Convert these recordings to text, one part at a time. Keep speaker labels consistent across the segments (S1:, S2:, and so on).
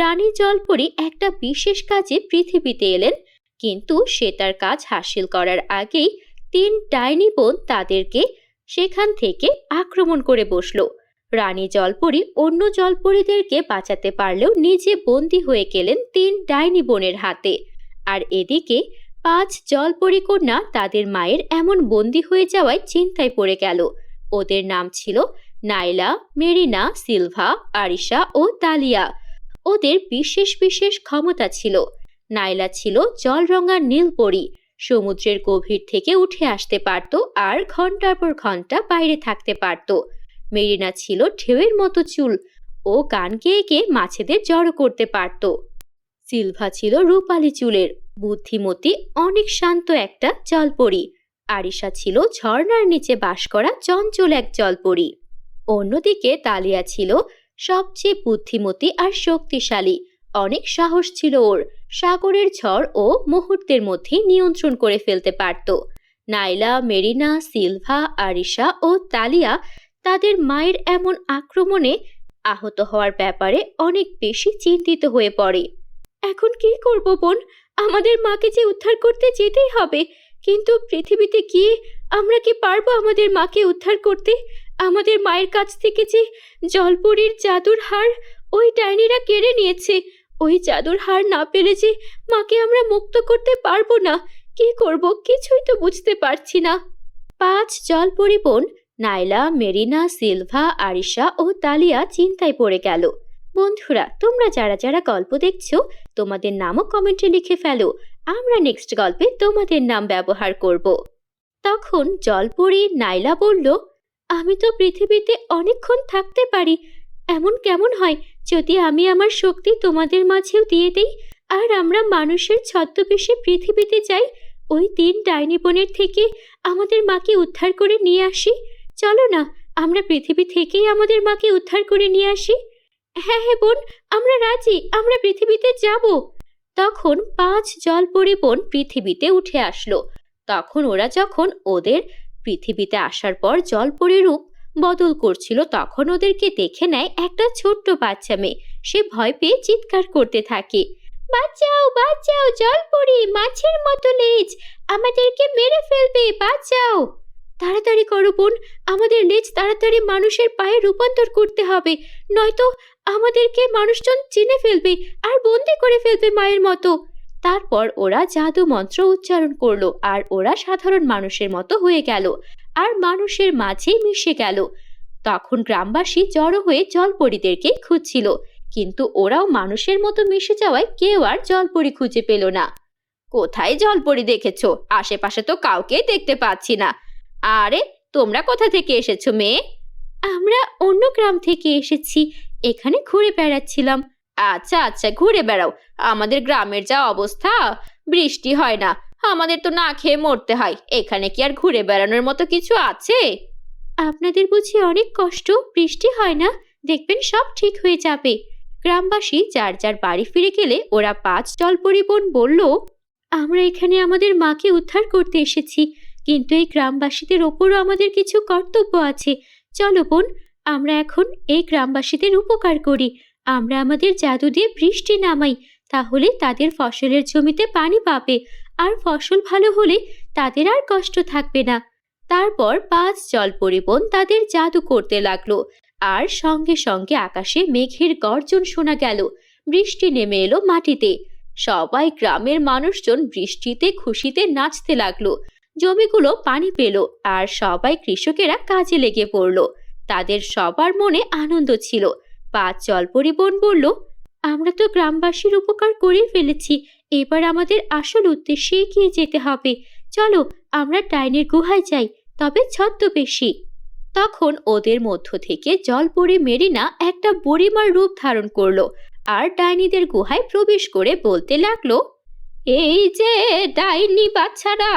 S1: রানী জলপরি একটা বিশেষ কাজে পৃথিবীতে এলেন, কিন্তু সে তার কাজ হাসিল করার আগেই তিন ডাইনি বোন তাদেরকে সেখান থেকে আক্রমণ করে বসল। রানী জলপরি অন্য জলপরীদেরকে বাঁচাতে পারলেও নিজে বন্দী হয়ে গেলেন তিন ডাইনি বোনের হাতে। আর এদিকে পাঁচ জলপরি কন্যা তাদের মায়ের এমন বন্দী হয়ে যাওয়ায় চিন্তায় পড়ে গেল। ওদের নাম ছিল নাইলা, মেরিনা, সিলভা, আরিশা ও তালিয়া। ওদের বিশেষ বিশেষ ক্ষমতা ছিল। নাইলা ছিল জলরঙা নীলপরি সমুদ্রের গভীর থেকে উঠে আসতে পারত আর ঘণ্টার পর ঘণ্টা বাইরে থাকতে পারত। মেরিনা ছিল ঢেউয়ের মতো চুল ও গান গেয়ে মাছেদের জড়ো করতে পারত। সিলভা ছিল রূপালি চুলের। বুদ্ধিমতী, অনেক শান্ত একটা জলপরি। আরিশা ছিল ঝর্ণার নিচে বাস করা চঞ্চল এক জলপরি। অন্যদিকে তালিয়া ছিল সবচেয়ে বুদ্ধিমতী আর শক্তিশালী। অনেক সাহস ছিল ওর। সাগরের ঝড় ও মুহূর্তের মধ্যে নিয়ন্ত্রণ করে ফেলতে পারত। নাইলা, মেরিনা, সিলভা, আরিশা ও তালিয়া তাদের মায়ের এমন আক্রমণে আহত হওয়ার ব্যাপারে অনেক বেশি চিন্তিত হয়ে পড়ে। এখন কি করব বোন? আমাদের মাকে যে উদ্ধার করতে যেতেই হবে। কিন্তু পৃথিবীতে গিয়ে আমরা কি পারব আমাদের মাকে উদ্ধার করতে? আমাদের মায়ের কাছ থেকে যে জলপুরীর জাদুর হার, ওই ডাইনিরা কেড়ে নিয়েছে। ওই জাদুর হার না পেলে যে মাকে আমরা মুক্ত করতে পারব না। কি করব কিছুই তো বুঝতে পারছি না। পাঁচ জলপরি বোন, নাইলা, মেরিনা, সিলভা, আরিশা ও তালিয়া চিন্তায় পড়ে গেল। বন্ধুরা, তোমরা যারা যারা গল্প দেখছ, তোমাদের নামও কমেন্টে লিখে ফেলো। আমরা নেক্সট গল্পে তোমাদের নাম ব্যবহার করব। তখন জলপরি, নাইলা বলল আমি তো পৃথিবীতে অনেকক্ষণ থাকতে পারি। এমন কেমন হয় যদি আমি আমার শক্তি তোমাদের মাঝেও দিয়ে দিই? আর আমরা মানুষের ছদ্মবেশে পৃথিবীতে যাই, ওই তিন ডাইনি বোনের থেকে আমাদের মাকে উদ্ধার করে নিয়ে আসি? চলো না, আমরা পৃথিবী থেকেই আমাদের মাকে উদ্ধার করে নিয়ে আসি। হ্যাঁ হ্যাঁ বোন, আমরা রাজি, আমরা পৃথিবীতে যাব। তখন পাঁচ জল বোন পৃথিবীতে উঠে আসলো। তখন ওরা যখন ওদের পৃথিবীতে আসার পর জলপরি রূপ বদল করছিল, তখন ওদেরকে দেখে নেয় একটা ছোট্ট বাচ্চা মেয়ে। সে ভয় পেয়ে চিৎকার করতে থাকে। বাঁচাও বাঁচাও জলপরি, মাছের মতো লেজ, আমাদেরকে মেরে ফেলবে, বাঁচাও। তাড়াতাড়ি করো বোন, আমাদের লেজ তাড়াতাড়ি মানুষের পায়ে রূপান্তর করতে হবে, নয়তো আমাদেরকে মানুষজন চিনে ফেলবে আর বন্দি করে ফেলবে মায়ের মতো। তারপর ওরা জাদু মন্ত্র উচ্চারণ করল আর ওরা সাধারণ মানুষের মতো হয়ে গেল আর মানুষের মাঝেই মিশে গেল। তখন গ্রামবাসী জড়ো হয়ে জলপরীদেরকে খুঁজছিল, কিন্তু ওরাও মানুষের মতো মিশে যাওয়ায় কেউ আর জলপরি খুঁজে পেল না। কোথায় জলপরি দেখেছ? আশেপাশে তো কাউকেই দেখতে পাচ্ছি না। আরে, তোমরা কোথা থেকে এসেছ মেয়ে? আমরা অন্য গ্রাম থেকে এসেছি, এখানে ঘুরে বেড়াচ্ছিলাম। আচ্ছা আচ্ছা ঘুরে বেড়াও। আমাদের গ্রামের যা অবস্থা, বৃষ্টি হয় না। আমাদের তো না খেয়ে মরতে হয়। এখানে কি আর ঘুরে বেড়ানোর মতো কিছু আছে? আপনাদের বুঝি অনেক কষ্ট, বৃষ্টি হয় না? দেখবেন সব ঠিক হয়ে যাবে। গ্রামবাসী যার যার বাড়ি ফিরে গেলে ওরা পাঁচ দল পরিবন বলল, আমরা এখানে আমাদের মাকে উদ্ধার করতে এসেছি। কিন্তু এই গ্রামবাসীদের ওপরও আমাদের কিছু কর্তব্য আছে। চলো বোন, আমরা এখন এই গ্রামবাসীদের উপকার করি। আমরা আমাদের জাদু দিয়ে বৃষ্টি নামাই, তাহলে তাদের ফসলের জমিতে পানি পাবে। আর ফসল ভালো হলে তাদের আর কষ্ট থাকবে না। তারপর পাঁচ জল পরিবন তাদের জাদু করতে লাগল। আর সঙ্গে সঙ্গে আকাশে মেঘের গর্জন শোনা গেল। বৃষ্টি নেমে এলো মাটিতে। সবাই গ্রামের মানুষজন বৃষ্টিতে খুশিতে নাচতে লাগল। জমিগুলো পানি পেল আর সবাই কৃষকেরা কাজে লেগে পড়ল। তাদের সবার মনে আনন্দ ছিল। পাঁচ জল পরিবন বলল, আমরা তো গ্রামবাসীর উপকার করে ফেলেছি। এবার আমাদের আসল উদ্দেশ্যে এগিয়ে যেতে হবে। চলো, আমরা ডাইনের গুহায় যাই, তবে ছদ্মবেশী। তখন ওদের মধ্য থেকে জল পড়ে মেরিনা একটা বড়িমার রূপ ধারণ করল, আর ডাইনিদের গুহায় প্রবেশ করে বলতে লাগল এই যে ডাইনি বাচ্চারা,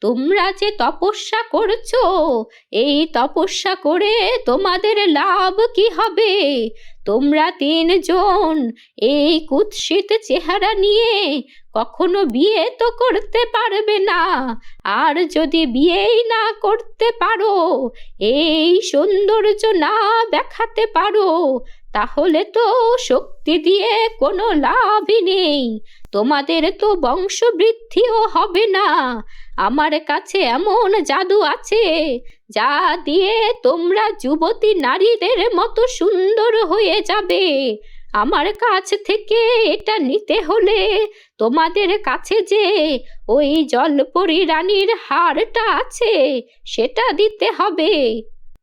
S1: তোমরা যে তপস্যা করছ, এই তপস্যা করে তোমাদের লাভ কি হবে? তোমরা তিনজন এই কুৎসিত চেহারা নিয়ে কখনো বিয়ে তো করতে পারবে না, আর যদি বিয়েই না করতে পারো, এই সৌন্দর্য না দেখাতে পারো তাহলে তো শক্তি দিয়ে কোনো লাভই নেই। তোমাদের তো বংশবৃদ্ধিও হবে না। আমার কাছে এমন জাদু আছে, যা দিয়ে তোমরা যুবতী নারীদের মতো সুন্দর হয়ে যাবে। আমার কাছ থেকে এটা নিতে হলে তোমাদের কাছে যে ওই জলপরি রানীর হারটা আছে, সেটা দিতে হবে।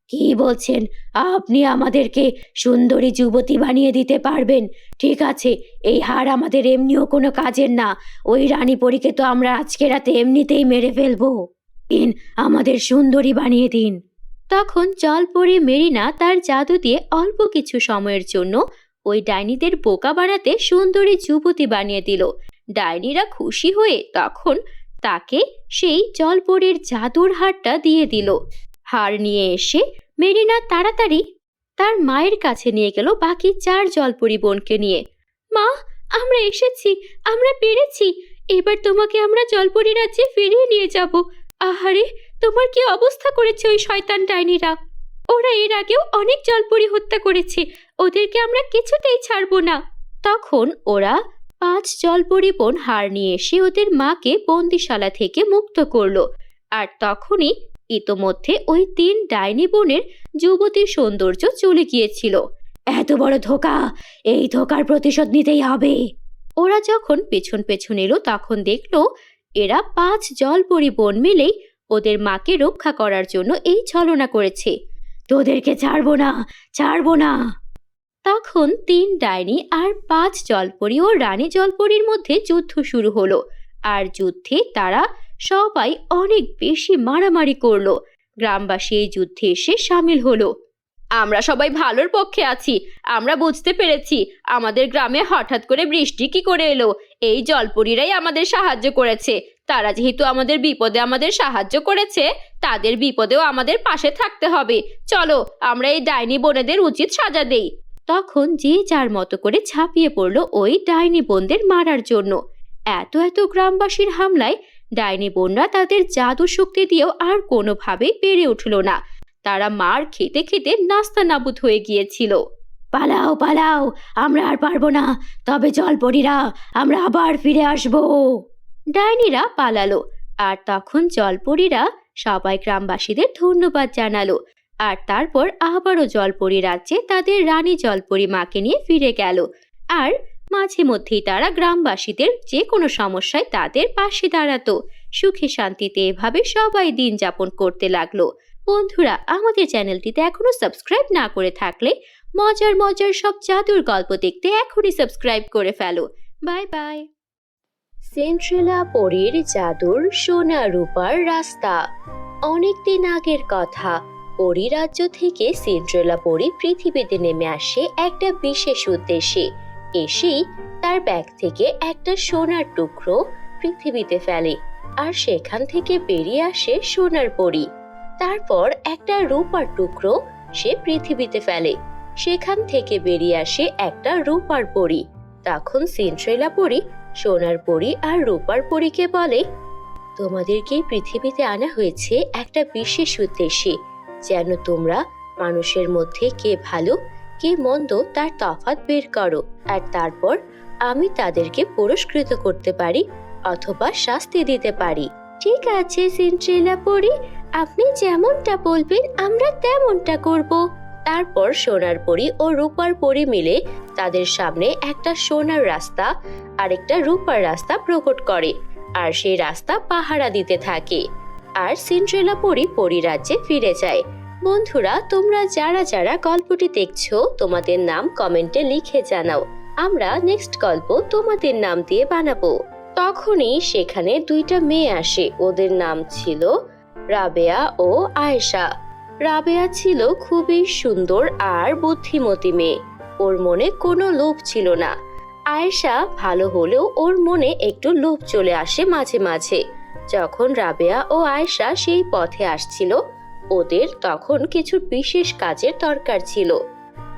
S1: কি বলছেন? আপনি আমাদেরকে সুন্দরী যুবতী বানিয়ে দিতে পারবেন। ঠিক আছে, এই হার আমাদের এমনিও কোনো কাজের না। ওই রানী পরীকে তো আমরা আজকে রাতে এমনিতেই মেরে ফেলব। দিন, আমাদের সুন্দরী বানিয়ে দিন। তখন জল জলপরি মেরিনা তার জাদু দিয়ে অল্প কিছু সময়ের জন্য ওই ডাইনিদের বোকা বানাতে সুন্দরী যুবতী বানিয়ে দিল। ডাইনিরা খুশি হয়ে তখন তাকে সেই জলপরির জাদুর হারটা দিয়ে দিল। হার নিয়ে এসে মেরিনা তাড়াতাড়ি তার মায়ের কাছে নিয়ে গেল বাকি চার জলপরি বোনকে নিয়ে। মা, আমরা এসেছি, আমরা পেরেছি। এবার তোমাকে আমরা জলপরি রাজ্যে ফিরিয়ে নিয়ে যাব। আহারে, তোমার কি অবস্থা করেছে ওই শয়তান ডাইনিরা? ওরা এর আগেও অনেক জলপরি হত্যা করেছে, ওদেরকে আমরা কিছুতেই ছাড়বো না। তখন ওরা পাঁচ জলপরি বোন হার নিয়ে এসে ওদের মাকে বন্দিশালা থেকে মুক্ত করল। আর তখনই ইতোমধ্যে ওই তিন ডাইনি বোনের যুবতীর সৌন্দর্য চলে গিয়েছিল। এত বড় ধোকা! এই ধোকার প্রতিশোধ নিতেই হবে। ওরা যখন পেছন পেছন এলো, তখন দেখল এরা পাঁচ জলপরি বোন মিলেই ওদের মাকে রক্ষা করার জন্য এই ছলনা করেছে। তোদেরকে ছাড়বো না! ছাড়বো না! তখন তিন ডাইনি আর পাঁচ জলপরি ও রানী জলপরির মধ্যে যুদ্ধ শুরু হলো। আর যুদ্ধে তারা সবাই অনেক বেশি মারামারি করল। গ্রামবাসী এই যুদ্ধে এসে সামিল হলো। আমরা সবাই ভালোর পক্ষে আছি, আমরা বুঝতে পেরেছি, আমাদের গ্রামে হঠাৎ করে বৃষ্টি কি করে এলো? এই জলপরীরাই আমাদের সাহায্য করেছে। তারা যেহেতু আমাদের বিপদে আমাদের সাহায্য করেছে, তাদের বিপদেও আমাদের পাশে থাকতে হবে। চলো, আমরা এই ডাইনি বোনেদের উচিত সাজা দেই। তখন যে যার মতো করে ঝাঁপিয়ে পড়ল ওই ডাইনি বোনদের মারার জন্য। এত এত গ্রামবাসীর হামলায় ডাইনি বোনরা তাদের জাদু শক্তি দিয়েও আর কোনোভাবেই পেরে উঠল না। তারা মার খেতে খেতে নাস্তা নাবুদ হয়ে গিয়েছিল। পালাও পালাও আমরা আর পারব না। তবে জলপরীরা আমরা আবার ফিরে আসব। ডাইনিরা পালালো। আর তখন জলপরীরা সবাই গ্রামবাসীদের ধন্যবাদ জানালো। আর তারপর আবারও জলপরি রাজ্যে তাদের রানী জলপরি মাকে নিয়ে ফিরে গেল। আর মাঝে মধ্যেই তারা গ্রামবাসীদের যে কোনো সমস্যায় তাদের পাশে দাঁড়াতো। সুখে শান্তিতে এভাবে সবাই দিন যাপন করতে লাগল। বন্ধুরা, আমাদের চ্যানেলটিতে এখনও সাবস্ক্রাইব না করে থাকলে মজার মজার সব জাদুর গল্প দেখতে এখনই সাবস্ক্রাইব করে ফেলো। Bye bye. সেন্ট্রেলা পরীর জাদুর সোনা রূপার রাস্তা। অনেক দিন আগের কথা। পরিরাজ্য থেকে সিন্ড্রেলা পরী পৃথিবীতে নেমে আসে একটা বিশেষ উদ্দেশ্যে। এসেই তার ব্যাগ থেকে একটা সোনার টুকরো পৃথিবীতে ফেলে আর সেখান থেকে বেরিয়ে আসে সোনার পরি। তারপর একটা রূপার টুকরো সে পৃথিবীতে ফেলে। সেখান থেকে বেরিয়ে আসে একটা রূপার পরি। তখন সিন্ড্রেলা পরি সোনার পরি আর রূপার পরীকে বলে, তোমাদেরকে পৃথিবীতে আনা হয়েছে একটা বিশেষ উদ্দেশ্যে, যেন তোমরা মানুষের মধ্যে কে ভালো কে মন্দ তার তফাৎ বের করো আর তারপর আমি তাদেরকে পুরস্কৃত করতে পারি অথবা শাস্তি দিতে পারি। ঠিক আছে সিন্ট্রেলা পরি, আপনি যেমনটা বলবেন, আমরা তেমনটা করব। তারপর সোনার পরি ও রূপার পরি মিলে তাদের সামনে একটা সোনার রাস্তা আর একটা রূপার রাস্তা প্রকট করে আর সেই রাস্তা পাহারা দিতে থাকে। আর সিন্ড্রেলা পরি পরিরাজ্যে ফিরে যায়। বন্ধুরা, তোমরা যারা যারা গল্পটি দেখছ, তোমাদের নাম কমেন্টে লিখে জানাও। আমরা নেক্সট গল্প তোমাদের নাম দিয়ে বানাবো। তখনই সেখানে দুইটা মেয়ে আসে। ওদের নাম ছিল রাবেয়া ও আয়েশা। রাবেয়া ছিল খুবই সুন্দর আর বুদ্ধিমতী মেয়ে। ওর মনে কোনো লোভ ছিল না। আয়েশা ভালো হলেও ওর মনে একটু লোভ চলে আসে মাঝে মাঝে। যখন রাবেয়া ও আয়েশা সেই পথে আসছিল ওদের তখন কিছু বিশেষ কাজের দরকার ছিল।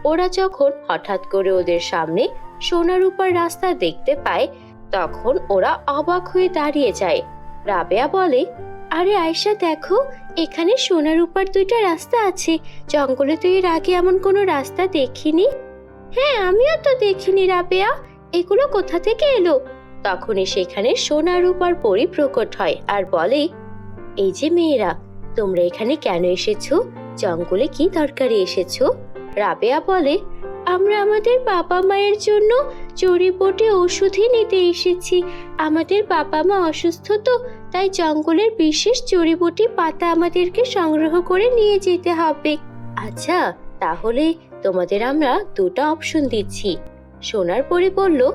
S1: ওরা যখন হঠাৎ করে ওদের সামনে সোনারূপার রাস্তা দেখতে পায়, তখন ওরা অবাক হয়ে দাঁড়িয়ে যায়। রাবেয়া বলে, আরে আয়েশা, দেখো, এখানে সোনারূপার দুইটা রাস্তা আছে। জঙ্গলে তো এর আগে এমন কোনো রাস্তা দেখিনি। হ্যাঁ আমিও তো দেখিনি রাবেয়া। এগুলো কোথা থেকে এলো? তখনই সেখানে সোনা রূপার পরি প্রকট হয় আর বলে, এই যে মেয়েরা তোমরা এখানে কেন এসেছ? জঙ্গলে কি দরকারে এসেছ? রাবেয়া বলে, আমরা আমাদের বাবা মায়ের জন্য জড়িবুটি ওষুধই নিতে এসেছি। আমাদের বাবা মা অসুস্থ তো, তাই জঙ্গলের বিশেষ জড়িবুটি পাতা আমাদেরকে সংগ্রহ করে নিয়ে যেতে হবে। আচ্ছা তাহলে তোমাদের আমরা দুটো অপশন দিচ্ছি। সোনার পরে বলল,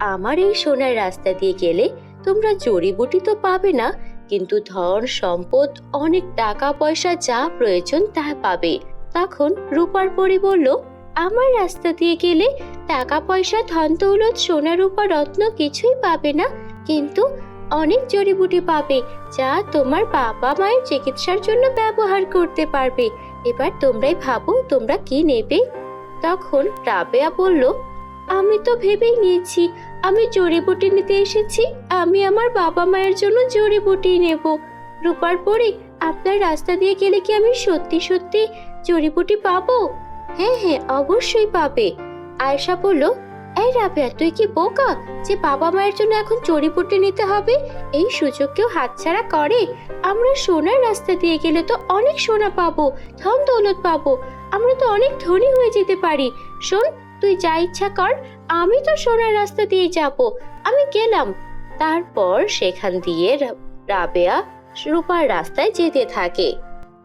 S1: আমার এই সোনার রাস্তা দিয়ে গেলে তোমরা জড়িবুটি তো পাবে না কিন্তু ধন, সম্পদ, অনেক টাকা, পয়সা যা প্রয়োজন তা পাবে। তখন রূপার পরি বলল, আমার রাস্তা দিয়ে গেলে টাকা, পয়সা, ধন, দৌলত, সোনা, রূপা, রত্ন কিছুই পাবে না। কিন্তু অনেক জড়িবুটি পাবে যা তোমার বাবা মায়ের চিকিৎসার জন্য ব্যবহার করতে পারবে। এবার তোমরাই ভাবো তোমরা কি নেবে? তখন রাবেয়া বলল আমি তো ভেবেই নিয়েছি, আমি জড়িবুটি নিতে এসেছি, আমি আমার বাবা মায়ের জন্য জড়িবুটি নেব। রূপার পরে, আপনার রাস্তা দিয়ে গেলে কি আমি সত্যি সত্যি জড়িবুটি পাবো? হ্যাঁ হ্যাঁ অবশ্যই পাবে। আয়েশা বলল, এই রাবেয়া, তুই কি বোকা যে বাবা মায়ের জন্য এখন জড়িবুটি নিতে হবে? এই সুযোগ কেউ হাতছাড়া করে। আমরা সোনার রাস্তা দিয়ে গেলে তো অনেক সোনা পাবো, ধন দৌলত পাবো। আমরা তো অনেক ধনী হয়ে যেতে পারি। শোন তুই যা ইচ্ছা কর, আমি তো সোনার রাস্তা দিয়ে যাব। আমি গেলাম। তারপর সেখান দিয়ে রাবেয়া রূপার রাস্তায় যেতে থাকে।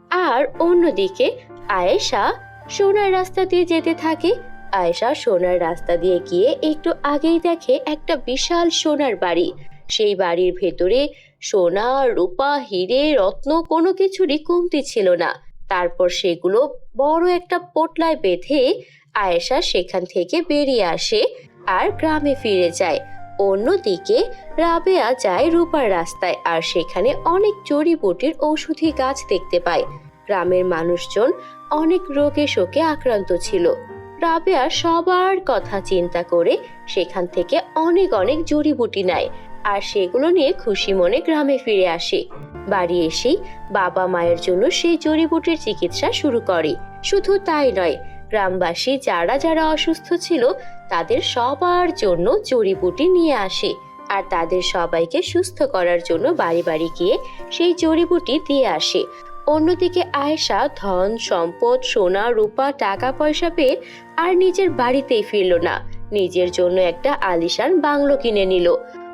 S1: আর অন্যদিকে আয়েশা সোনার রাস্তা দিয়ে যেতে থাকে। আয়েশা সোনার রাস্তা দিয়ে গিয়ে একটু আগেই দেখে একটা বিশাল সোনার বাড়ি। সেই বাড়ির ভেতরে সোনা, রূপা, হিরে, রত্ন কোনো কিছুরই কমতি ছিল না। তারপর সেগুলো বড় একটা পোটলায় বেঁধে আয়েশা সেখান থেকে বেরিয়ে আসে আর গ্রামে ফিরে যায়। অন্যদিকে রাবেয়া যায় রূপার রাস্তায় আর সেখানে অনেক জড়িবুটির ঔষধি গাছ দেখতে পায়। গ্রামের মানুষজন অনেক রোগে শোকে আক্রান্ত ছিল। রাবেয়া সবার কথা চিন্তা করে সেখান থেকে অনেক অনেক জড়িবুটি নেয় আর সেগুলো নিয়ে খুশি মনে গ্রামে ফিরে আসে। বাড়ি এসেই বাবা মায়ের জন্য সেই জড়িবুটির চিকিৎসা শুরু করে। শুধু তাই নয় গ্রামবাসী যারা যারা অসুস্থ ছিল তাদের সবার জন্য জড়িবুটি নিয়ে আসে আর তাদের সবাইকে সুস্থ করার জন্য বাড়ি বাড়ি গিয়ে সেই জড়িবুটি দিয়ে আসে। অন্যদিকে আয়েশা ধন, সম্পদ, সোনা, রূপা, টাকা, পয়সা পেয়ে আর নিজের বাড়িতেই ফিরল না। নিজের জন্য একটা আলিশান বাংলো কিনে নিল।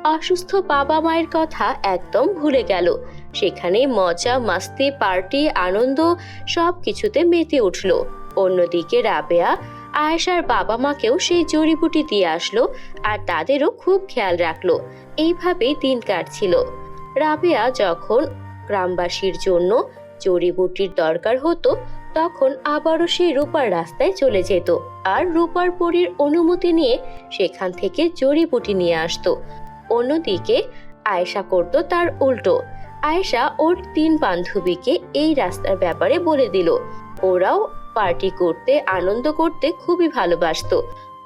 S1: অসুস্থ বাবা মায়ের কথা একদম ভুলে গেল। সেখানে মজা, মাস্তি, পার্টি, আনন্দ সব কিছুতে মেতে উঠল। অন্যদিকে রাবেয়া, আয়েশার বাবা মাকেও সেই জড়িবুটি দিয়ে আসলো আর তাদেরও খুব খেয়াল রাখল। এইভাবেই দিন কাটছিল। রাবেয়া যখন গ্রামবাসীর জন্য জড়িবুটির দরকার হতো, তখন আবারও সেই রূপার রাস্তায় চলে যেত আর রূপার পরীর অনুমতি নিয়ে সেখান থেকে জড়িবুটি নিয়ে আসতো। অন্যদিকে আয়েশা করত তার উল্টো। আয়েশা ওর তিন বান্ধবীকে এই রাস্তার ব্যাপারে বলে দিল। ওরাও পার্টি করতে, আনন্দ করতে খুবই ভালোবাসতো।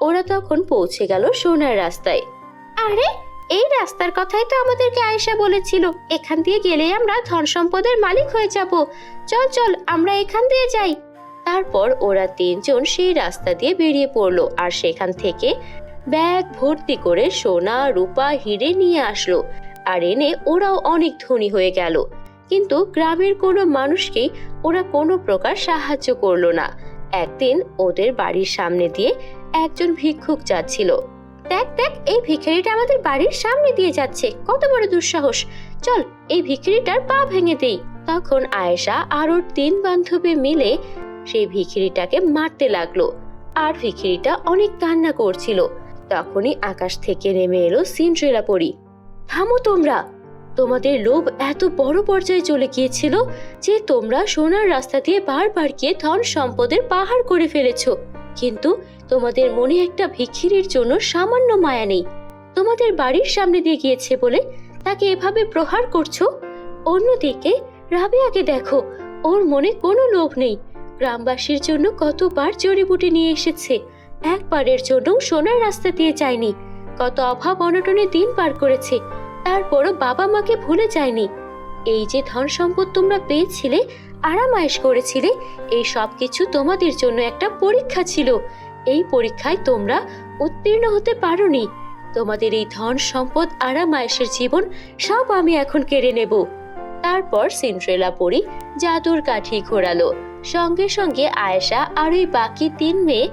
S1: ওরা তখন পৌঁছে গেল সোনার রাস্তায়। আরে, এই রাস্তার কথাই তো আমাদেরকে আয়েশা বলেছিল। এখান দিয়ে গেলেই আমরা ধন সম্পদের মালিক হয়ে যাব। চল চল, আমরা এখান দিয়ে যাই। তারপর ওরা তিনজন সেই রাস্তা দিয়ে বেরিয়ে পড়ল আর সেখান থেকে ব্যাগ ভর্তি করে সোনা, রূপা, হিরে নিয়ে আসলো। আর এনে ওরাও অনেক ধনী হয়ে গেল। কিন্তু গ্রামের কোনো মানুষকেই ওরা কোনো প্রকার সাহায্য করল না। একদিন ওদের বাড়ির সামনে দিয়ে একজন ভিক্ষুক যাচ্ছিল। দেখ দেখ, এই ভিখারিটা আমাদের বাড়ির সামনে দিয়ে যাচ্ছে। কত বড় দুঃসাহস। চল, এই ভিখারিটার পা ভেঙে দেই। তখন আয়েশা আর ওর তিন বান্ধবী মিলে সেই ভিখিরিটাকে মারতে লাগল। আর ভিখিরিটা অনেক কান্না করছিল। তখনই আকাশ থেকে নেমে এলো সিন্ড্রেলা পরি। থামো তোমরা! তোমাদের লোভ এত বড় পর্যায়ে চলে গিয়েছিল যে তোমরা সোনার রাস্তা দিয়ে বারবার গিয়ে ধন সম্পদের পাহাড় করে ফেলেছো। কিন্তু তোমাদের মনে একটা ভিখিরির জন্য সামান্য মায়া নেই। তোমাদের বাড়ির সামনে দিয়ে গিয়েছে বলে তাকে এভাবে প্রহার করছ? অন্যদিকে রাবেয়াকে দেখো, ওর মনে কোনো লোভ নেই। গ্রামবাসীর জন্য কতবার জড়িবুটি নিয়ে এসেছে, একবারের জন্য সোনার রাস্তা দিয়ে যায়নি। কত অভাব অনটনে দিন পার করেছে। তারপরও বাবা মাকে ভুলে যায়নি। এই যে ধন সম্পদ তোমরা পেয়েছিলে আরামায়েশ করেছিলে, এই সব কিছু তোমাদের জন্য একটা পরীক্ষা ছিল। এই পরীক্ষায় তোমরা উত্তীর্ণ হতে পারোনি। তোমাদের এই ধন সম্পদ আরাম আয়েসের জীবন সব আমি এখন কেড়ে নেব। তারপর সিন্ড্রেলা পরি জাদুর কাঠি ঘোরালো। সঙ্গে সঙ্গে আয়েশা আর ওই বাকি তিন মেয়ে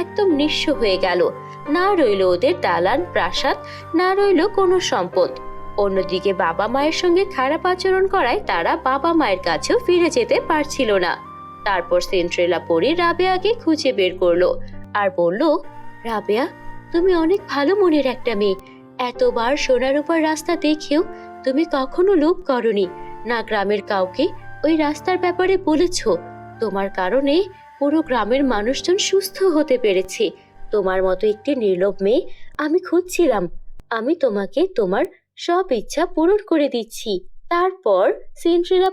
S1: একদম নিঃস্ব হয়ে গেল। না রইল ওদের দালান, প্রাসাদ, না রইল কোনো সম্পদ। অন্যদিকে বাবা মায়ের সঙ্গে খারাপ আচরণ করায় তারা বাবা মায়ের কাছেও ফিরে যেতে পারছিল না। তারপর সেন্ট্রেলা পরি রাবেয়াকে খুঁজে বের করল আর বলল, রাবেয়া, তুমি অনেক ভালো মনের একটা মেয়ে। এতবার সোনার উপর রাস্তা দেখেও তুমি কখনো লোভ করনি। না গ্রামের কাউকে ওই রাস্তার ব্যাপারে বলেছ। তোমার কারণে পুরো গ্রামের মানুষজন সুস্থ হতে পেরেছে। তোমার মতো একটি নির্লোভ মেয়ে আমি খুঁজছিলাম। আমি তোমাকে তোমার সব ইচ্ছা পূরণ করে দিচ্ছি। তারপর সিন্ড্রেলা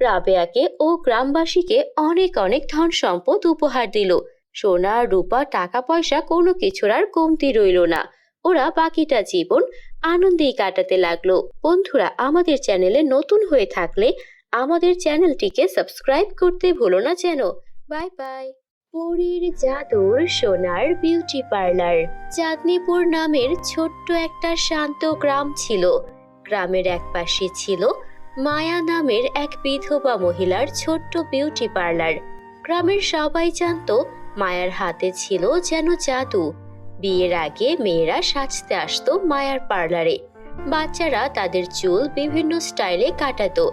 S1: রাবেয়াকে ও গ্রামবাসীকে অনেক অনেক ধন সম্পদ উপহার দিল। সোনা, রূপা, টাকা পয়সা কোনো কিছুর আর কমতি রইল না। ওরা বাকিটা জীবন আনন্দেই কাটাতে লাগল। বন্ধুরা, আমাদের চ্যানেলে নতুন হয়ে থাকলে আমাদের চ্যানেলটিকে সাবস্ক্রাইব করতে ভুলো না যেন। Bye bye. পরীর জাদুর সোনার বিউটি পার্লার চাঁদনিপুর নামের ছোট্ট একটা শান্ত গ্রাম ছিল। গ্রামের এক পাশে ছিল মায়া নামের এক বিধবা মহিলার ছোট্ট বিউটি পার্লার গ্রামের সবাই জানতো মায়ার হাতে ছিল যেন জাদু। বিয়ের আগে মেয়েরা সাজতে আসতো মায়ার পার্লারে বাচ্চারা তাদের চুল বিভিন্ন স্টাইলে কাটাতো।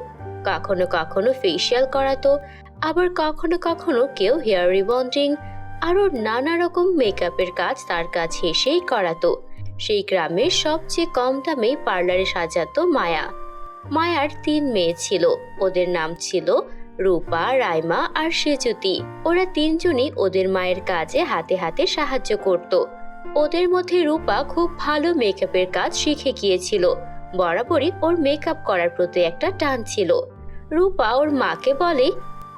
S1: কখনো কখনো ফেসিয়াল করাতো আবার কখনো কখনো কেউ হেয়ার রিবন্ডিং আরও নানা রকম মেকআপের কাজ তার কাছে এসেই করাতো। সেই গ্রামের সবচেয়ে কম দামে পার্লারে সাজাতো মায়া। মায়ার তিন মেয়ে ছিল। ওদের নাম ছিল রূপা, রাইমা আর সেজুতি। ওরা তিনজনই ওদের মায়ের কাজে হাতে হাতে সাহায্য করত। ওদের মধ্যে রূপা খুব ভালো মেকআপের কাজ শিখে গিয়েছিল। বরাবরই ওর মেকআপ করার প্রতি একটা টান ছিল। রূপা ওর মাকে বলে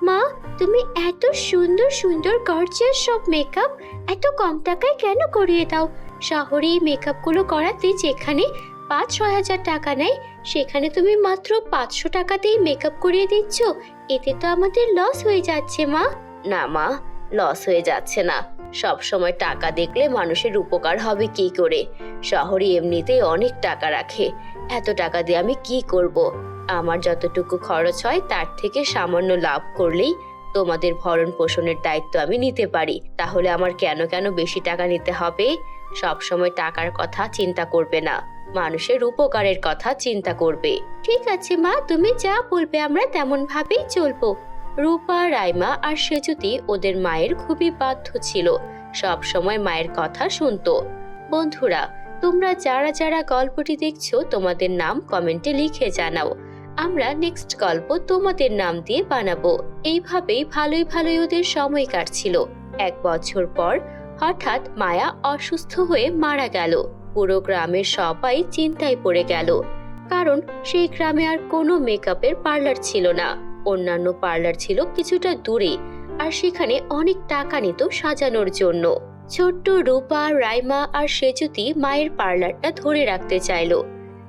S1: মা, তুমি এত সুন্দর সুন্দর গর্জিয়াস সব মেকআপ এত কম টাকায় কেন করিয়ে দাও? শহরে এই মেকআপগুলো করাতে যেখানে পাঁচ ছয় হাজার টাকা নেয়, সেখানে তুমি মাত্র পাঁচশো টাকাতেই মেকআপ করিয়ে দিচ্ছ। এতে তো আমাদের লস হয়ে যাচ্ছে, মা। না, মা লস হয়ে যাচ্ছে না। সব সময় টাকা দেখলে মানুষের উপকার হবে কি করে? শহরে এমনিতেই অনেক টাকা রাখে। এত টাকা দিয়ে আমি কি করব? আমার যতটুকু খরচ হয়, তার থেকে সামান্য লাভ করলেই তোমাদের ভরণ পোষণের দায়িত্ব আমি নিতে পারি। তাহলে আমার কেন কেন বেশি টাকা নিতে হবে? সব সময় টাকার কথা চিন্তা করবে না। মানুষের উপকারের কথা চিন্তা করবে। ঠিক আছে, মা, তুমি যা বলবে আমরা তেমন ভাবেই চলবো। রূপা, রাইমা আর সেজুতি ওদের মায়ের খুবই বাধ্য ছিল। সব সময় মায়ের কথা শুনতো। বন্ধুরা, তোমরা যারা যারা গল্পটি দেখছ, তোমাদের নাম কমেন্টে লিখে জানাও। আমরা নেক্সট গল্প তোমাদের নাম দিয়ে বানাবো। এইভাবেই ভালোই ভালোই ওদের সময় কাটছিল। এক বছর পর হঠাৎ মায়া অসুস্থ হয়ে মারা গেল। পুরো গ্রামের সবাই চিন্তায় পড়ে গেল। কারণ সেই গ্রামে আর কোনো মেকআপের পার্লার ছিল না। অন্যান্য পার্লার ছিল কিছুটা দূরে আর সেখানে অনেক টাকা নিত সাজানোর জন্য। ছোট্ট রূপা, রাইমা আর সেজুতি মায়ের পার্লারটা ধরে রাখতে চাইলো।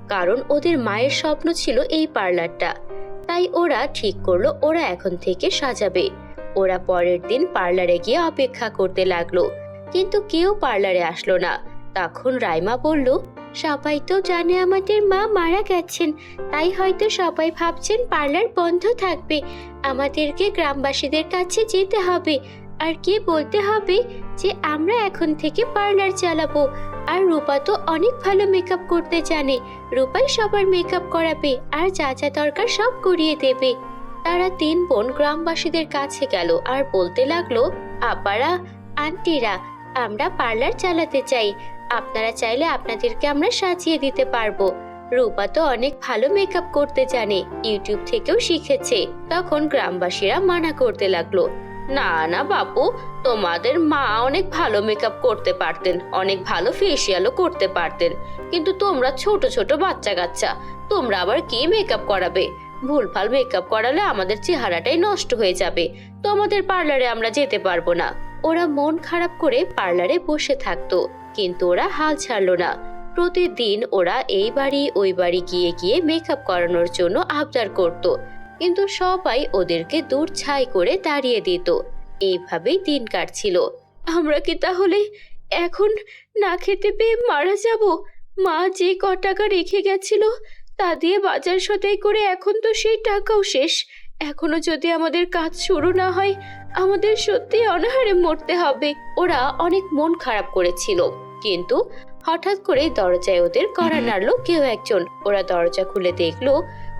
S1: কারণ ওদের মায়ের স্বপ্ন ছিল এই পার্লারটা। তাই ওরা ঠিক করল, ওরা এখন থেকে সাজাবে। ওরা পরের দিন পার্লারে গিয়ে অপেক্ষা করতে লাগল। কিন্তু কেউ পার্লারে আসলো না। তখন রাইমা বলল, সবাই তো জানে আমাদের মা মারা গেছেন। তাই হয়তো সবাই ভাবছেন পার্লার বন্ধ থাকবে। আমাদেরকে গ্রামবাসীদের কাছে যেতে হবে। আর কি বলতে হবে যে, আমরা এখন থেকে পার্লার চালাবো। আর রূপা তো অনেক ভালো মেকআপ করতে জানে। রূপাই সবার মেকআপ করাবে আর যা যা দরকার সব করিয়ে দেবে। তারা তিন বোন গ্রামবাসীদের কাছে গেল আর বলতে লাগল, আপারা, আন্টিরা, আমরা পার্লার চালাতে চাই। আপনারা চাইলে আপনাদেরকে আমরা সাজিয়ে দিতে পারব। রূপা তো অনেক ভালো মেকআপ করতে জানে, ইউটিউব থেকেও শিখেছে। তখন গ্রামবাসীরা মানা করতে লাগল না না বাপু, তোমাদের মা অনেক ভালো মেকআপ করতে পারতেন, অনেক ভালো ফেসিয়ালও করতে পারতেন। কিন্তু তোমরা ছোট ছোট বাচ্চা কাচ্চা, তোমরা আবার কি মেকআপ করাবে? ভুলভাল মেকআপ করালে আমাদের চেহারাটাই নষ্ট হয়ে যাবে। তোমাদের পার্লারে আমরা যেতে পারব না। ওরা মন খারাপ করে পার্লারে বসে থাকতো, কিন্তু ওরা হাল ছাড়লো না। প্রতিদিন ওরা এই বাড়ি, ওই বাড়ি গিয়ে গিয়ে মেকআপ করানোর জন্য আবদার করত। কিন্তু সবাই ওদেরকে দূর ছাই করে তাড়িয়ে দিত। এইভাবেই দিন কাটছিল। আমরা কি তাহলে এখন না খেতে পেয়ে মারা যাব? মা যে ক টাকা রেখে গেছিল, তা দিয়ে বাজার সদাই করে এখন তো সেই টাকাও শেষ। এখনও যদি আমাদের কাজ শুরু না হয়, আমাদের সত্যি অনাহারে মরতে হবে। ওরা অনেক মন খারাপ করেছিল। কিন্তু হঠাৎ করে দরজায় ওদের কড়া নাড়লো কেউ একজন। ওরা দরজা খুলে দেখল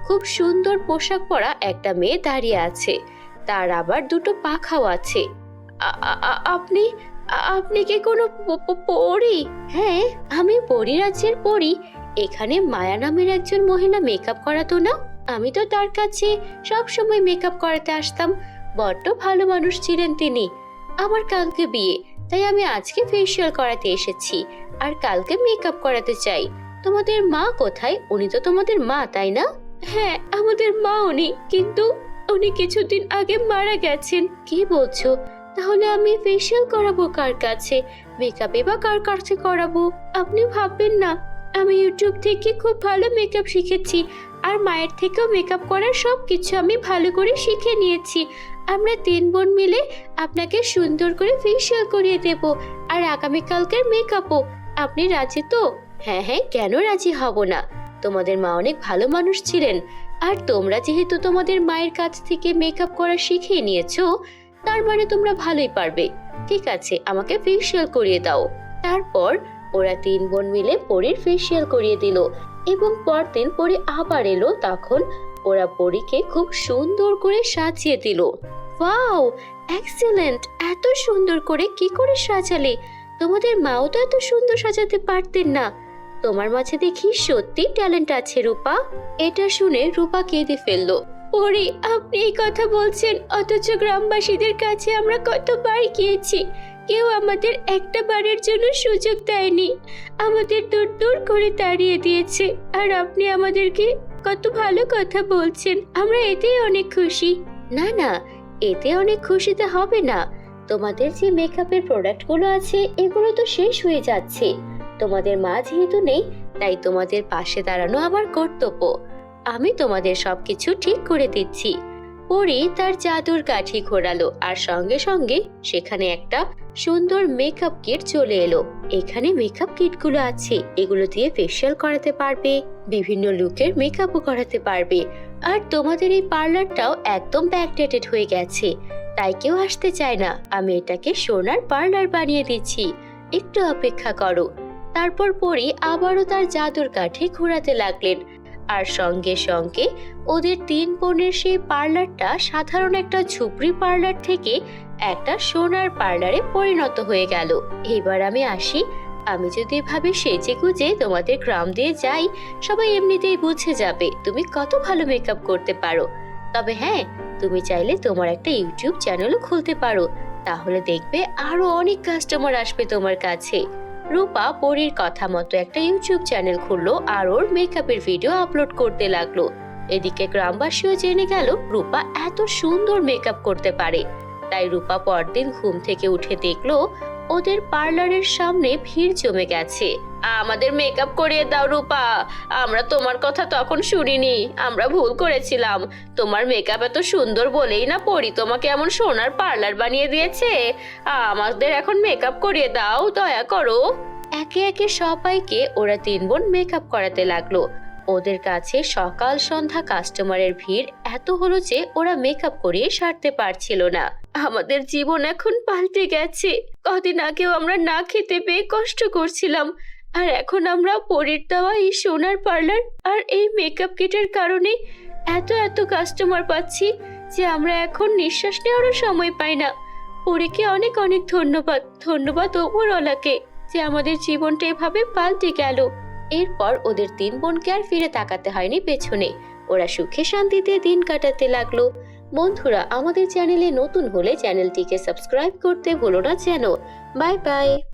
S1: খুব সুন্দর পোশাক পরা একটা মেয়ে দাঁড়িয়ে আছে। তার আবার দুটো পাখাও আছে। আপনি আপনি কি কোনো প- প- হ্যাঁ আমি পরী রাজ্যের পরী। এখানে মায়া নামের একজন মহিলা মেকআপ করাতো না। আমি তো তার কাছে সব সময় মেকআপ করাতে আসতাম। বড্ড ভালো মানুষ ছিলেন তিনি। আমার কালকে বিয়ে, তাই আমি আজকে ফেসিয়াল করাতে এসেছি। আর কালকে মেকআপ করাতে চাই। তোমাদের মা কোথায়? উনি তো তোমাদের মা, তাই না? হ্যাঁ আমাদের মা উনি, কিন্তু উনি কিছুদিন আগে মারা গেছেন। কি বলছো? তাহলে আমি ফেসিয়াল করাবো কার কাছে? মেকআপে বা কার কাছে করাবো? আপনি ভাববেন না। আমি ইউটিউব থেকে খুব ভালো মেকআপ শিখেছি, আর মায়ের থেকেও মেকআপ করার সব কিছু আমি ভালো করে শিখে নিয়েছি। আমরা তিন বোন মিলে আপনাকে সুন্দর করে ফেসিয়াল করিয়ে দেব, আর আগামীকালকের মেকআপও আপনি রাজি তো? হ্যাঁ হ্যাঁ কেন রাজি হব না? তোমাদের মা অনেক ভালো মানুষ ছিলেন। আর তোমরা যেহেতু তোমাদের মায়ের কাছ থেকে মেকআপ করা শিখিয়ে নিয়েছো, তার মানে তোমরা ভালোই পারবে। ঠিক আছে, আমাকে ফেসিয়াল করিয়ে দাও। তারপর ওরা তিন বোন মিলে পরীর ফেসিয়াল করিয়ে দিল এবং পরদিন পরি আবার এলো তখন ওরা পরীকে খুব সুন্দর করে সাজিয়ে দিল। ওয়াও এক্সেলেন্ট এত সুন্দর করে কি করে সাজালে? তোমাদের মাও তো এত সুন্দর সাজাতে পারতেন না। তোমার মাঝে দেখি সত্যি ট্যালেন্ট আছে রূপা। এটা শুনে রূপা কেঁদে ফেলল। পরি আপনি এই কথা বলছেন, অথচ গ্রামবাসীদের কাছে আমরা কতবার গিয়েছি। কেউ আমাদের একটা বারের জন্য সুযোগ দেয়নি। আমাদের দূর দূর করে তাড়িয়ে দিয়েছে। আর আপনি আমাদেরকে কত ভালো কথা বলছেন। আমরা এতেই অনেক খুশি। না না, এতে অনেক খুশিতে হবে না। তোমাদের যে মেকআপের প্রোডাক্টগুলো আছে, এগুলো তো শেষ হয়ে যাচ্ছে। তোমাদের মা যেহেতু নেই, তাই তোমাদের পাশে দাঁড়ানো আমার কর্তব্য। আমি তোমাদের সবকিছু ঠিক করে দিচ্ছি। পরি তার জাদুর কাঠি ঘোরালো আর সঙ্গে সঙ্গে সেখানে একটা সুন্দর মেকআপ কিট চলে এলো। এখানে মেকআপ কিটগুলো আছে, এগুলো দিয়ে ফেসিয়াল করাতে পারবে, বিভিন্ন লুকের মেকআপও করাতে পারবে। আর তোমাদের এই পার্লারটাও একদম ব্যাকডেটেড হয়ে গেছে। তাই কেউ আসতে চায় না। আমি এটাকে সোনার পার্লার বানিয়ে দিচ্ছি। একটু অপেক্ষা করো। তারপর পরি আবারও তার জাদুর কাঠি ঘোরাতে লাগলেন। আর সঙ্গে সঙ্গে ওদের তিন বোনের সেই পার্লারটা সাধারণ একটা ঝুপড়ি পার্লার থেকে একটা সোনার পার্লারে পরিণত হয়ে গেল। এবার আমি আসি। আমি যদি এভাবে সেজে গুজে তোমাদের গ্রাম দিয়ে যাই, সবাই এমনিতেই বুঝে যাবে তুমি কত ভালো মেকআপ করতে পারো। তবে হ্যাঁ তুমি চাইলে তোমার একটা ইউটিউব চ্যানেলও খুলতে পারো। তাহলে দেখবে আরও অনেক কাস্টমার আসবে তোমার কাছে। রূপা পরীর কথা মতো একটা ইউটিউব চ্যানেল খুললো আর ওর মেকআপের ভিডিও আপলোড করতে লাগল। এদিকে গ্রামবাসীও জেনে গেল রূপা এত সুন্দর মেকআপ করতে পারে। তাই রূপা পরদিন ঘুম থেকে উঠে দেখল ওদের পার্লারের সামনে ভিড় জমে গেছে। আমাদের মেকআপ করিয়ে দাও, রূপা। আমরা তোমার কথা তখন শুনিনি। আমরা ভুল করেছিলাম। তোমার মেকআপ এত সুন্দর বলেই না পড়ি তোমাকে এমন সোনার পার্লার বানিয়ে দিয়েছে? আমাদের এখন মেকআপ করিয়ে দাও, দয়া করো। একে একে সবাইকে ওরা তিন বোন মেকআপ করাতে লাগল। ওদের কাছে সকাল সন্ধ্যা কাস্টমারের ভিড় এত হলো যে ওরা মেকআপ করিয়ে সারতে পারছিল না। আমাদের জীবন এখন পাল্টে গেছে। কদিন আগেও আমরা না খেতে পেয়ে কষ্ট করছিলাম। আর এখন আমরা পরের দেওয়া এই সোনার পার্লার আর এই মেকআপ কিটের কারণে এত এত কাস্টমার পাচ্ছি যে আমরা এখন নিঃশ্বাস নেওয়ারও সময় পাই না। পরীকে অনেক অনেক ধন্যবাদ। ধন্যবাদ ওপরওয়ালাকে যে আমাদের জীবনটা এভাবে পাল্টে গেল। এরপর ওদের তিন বোনকে আর ফিরে তাকাতে হয়নি পেছনে। ওরা সুখে শান্তিতে দিন কাটাতে লাগল। বন্ধুরা, আমাদের চ্যানেলে নতুন হলে চ্যানেলটিকে সাবস্ক্রাইব করতে ভুলো না যেন। Bye bye.